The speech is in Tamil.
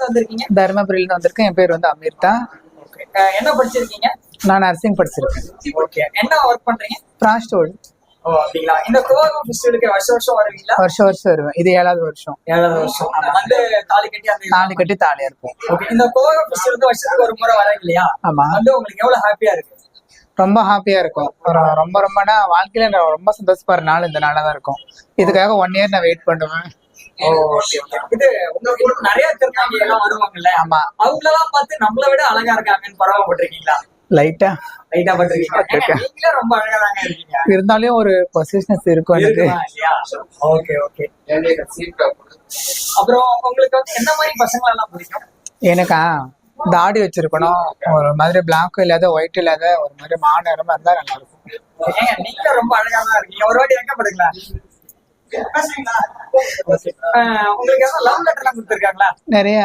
இருந்து வந்திருக்கீங்க? தருமபுரியில வந்திருக்கேன். என் பேர் வந்து அமிர்தா. என்ன படிச்சிருக்கீங்க? நான் நர்சிங் படிச்சிருக்கேன். ஓகே என்ன ஒர்க் பண்றீங்க? பிராஸ்டோடு ஓ அப்படிங்களா? இந்த கோவகம் ஃபெஸ்டிவலுக்கு வருஷம் வருஷம் வருவீங்களா? வருஷம் வருஷம் வருவேன். இது ஏழாவது வருஷம். ஏழாவது வருஷம். வந்து தாலி கட்டி தாலி கட்டி தாலியா ஓகே இந்த கோவகம் ஃபெஸ்டிவல் வந்து வருஷத்துக்கு ஒரு முறை வரீங்க இல்லையா? ஆமா. வந்து உங்களுக்கு எவ்வளவு ஹாப்பியா இருக்கு? ரொம்ப ஹாப்பியா இருக்கும். ரொம்ப ரொம்பனா வாழ்க்கையில ரொம்ப சந்தோஷப்படுற நாள் இந்த நாளா தான் இருக்கும். இதுக்காக ஒன் இயர் நான் வெயிட் பண்ணுவேன். இது நிறைய எல்லாம் வருவாங்கல்ல? ஆமா. அவங்களெல்லாம் பார்த்து நம்மள விட அழகா இருக்காங்கன்னு லைட்டா லைட்டா நீங்களே ரொம்ப அழகா இருக்கீங்க. இருந்தாலும் ஒரு பொசிஷனஸ் இருக்கும் எனக்கு. ஓகே ஓகே அப்புறம் உங்களுக்கு வந்து என்ன மாதிரி பசங்களை எல்லாம் பிடிக்கும்? எனக்கா தாடி வச்சிருக்கணும். ஒரு மாதிரி பிளாக் இல்லாத ஒயிட் இல்லாத ஒரு மாதிரி மாநிறமா இருந்தா நல்லா இருக்கும் நீங்க ரொம்ப அழகா தான் இருக்கீங்க. ஒரு வாட்டி. அஹ் உங்களுக்கு ஏதாவது லவ் லெட்டர் எல்லாம் கொடுத்துருக்காங்களா? நிறைய.